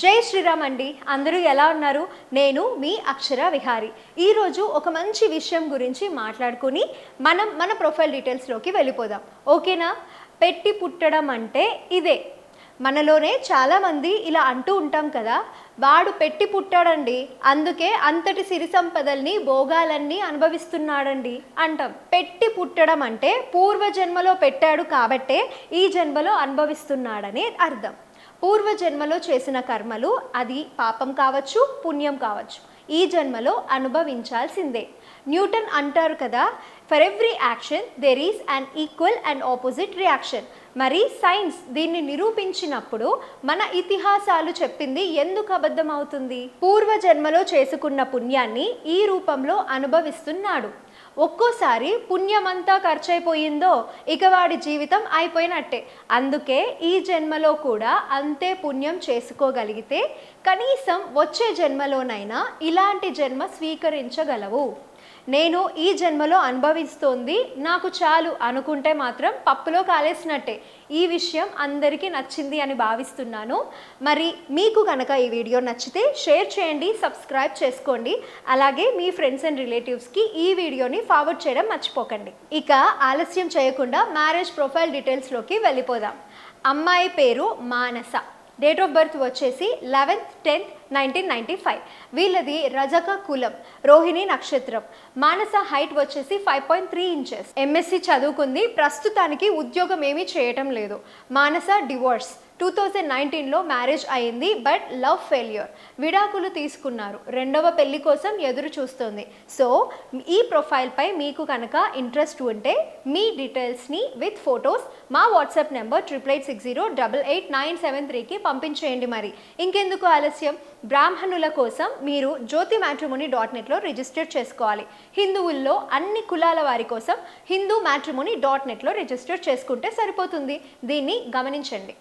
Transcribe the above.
జై శ్రీరామ్ అండి. అందరూ ఎలా ఉన్నారు? నేను మీ అక్షర విహారి. ఈరోజు ఒక మంచి విషయం గురించి మాట్లాడుకుని మనం మన ప్రొఫైల్ డీటెయిల్స్లోకి వెళ్ళిపోదాం. ఓకేనా? పెట్టి పుట్టడం అంటే ఇదే. మనలోనే చాలామంది ఇలా అంటూ ఉంటాం కదా వాడు పెట్టి పుట్టాడండి అందుకే అంతటి సిరి సంపదల్ని భోగాలన్నీ అనుభవిస్తున్నాడండి అంటాం. పెట్టి పుట్టడం అంటే పూర్వజన్మలో పెట్టాడు కాబట్టే ఈ జన్మలో అనుభవిస్తున్నాడని అర్థం. పూర్వజన్మలో చేసిన కర్మలు అది పాపం కావచ్చు పుణ్యం కావచ్చు. ఈ జన్మలో అనుభవించాల్సిందే. న్యూటన్ అంటారు కదా for every action there is an equal and opposite reaction మరి సైన్స్ దీన్ని నిరూపించినప్పుడు మన ఇతిహాసాలు చెప్పింది ఎందుకు అబద్ధం అవుతుంది? పూర్వజన్మలో చేసుకున్న పుణ్యాన్ని ఈ రూపంలో అనుభవిస్తున్నాడు. ఒక్కోసారి పుణ్యమంతా ఖర్చయిపోయిందో ఇక వాడి జీవితం అయిపోయినట్టే. అందుకే ఈ జన్మలో కూడా అంతే పుణ్యం చేసుకోగలిగితే కనీసం వచ్చే జన్మలోనైనా ఇలాంటి జన్మ స్వీకరించగలవు. నేను ఈ జన్మలో అనుభవిస్తోంది. నాకు చాలు అనుకుంటే మాత్రం పప్పులో కాలేసినట్టే. ఈ విషయం అందరికీ నచ్చింది అని భావిస్తున్నాను. మరి మీకు కనుక ఈ వీడియో నచ్చితే షేర్ చేయండి సబ్స్క్రైబ్ చేసుకోండి. అలాగే మీ ఫ్రెండ్స్ అండ్ రిలేటివ్స్కి ఈ వీడియోని ఫార్వర్డ్ చేయడం మర్చిపోకండి. ఇక ఆలస్యం చేయకుండా మ్యారేజ్ ప్రొఫైల్ డీటెయిల్స్లోకి వెళ్ళిపోదాం. అమ్మాయి పేరు మానస. డేట్ ఆఫ్ బర్త్ వచ్చేసి eleventh tenth nineteen ninety five. వీళ్ళది రజక కులం రోహిణి నక్షత్రం. మానస హైట్ వచ్చేసి five point three inches. MSc చదువుకుంది. ప్రస్తుతానికి ఉద్యోగం ఏమీ చేయటం లేదు. మానస డివోర్స్. టూ థౌజండ్ నైన్టీన్లో మ్యారేజ్ అయింది బట్ లవ్ ఫెయిల్యూర్. విడాకులు తీసుకున్నారు. రెండవ పెళ్ళి కోసం ఎదురు చూస్తుంది. సో ఈ ప్రొఫైల్పై మీకు కనుక ఇంట్రెస్ట్ ఉంటే మీ డీటెయిల్స్ని విత్ ఫొటోస్ మా WhatsApp number triple eight six zero double eight nine seven త్రీకి పంపించేయండి మరి. ఇంకెందుకు ఆలస్యం? బ్రాహ్మణుల కోసం మీరు జ్యోతి మ్యాట్రిమోని డాట్ నెట్లో రిజిస్టర్ చేసుకోవాలి. హిందువుల్లో అన్ని కులాల వారి కోసం హిందూ మ్యాట్రిమోని డాట్ నెట్లో రిజిస్టర్ చేసుకుంటే సరిపోతుంది. దీన్ని గమనించండి.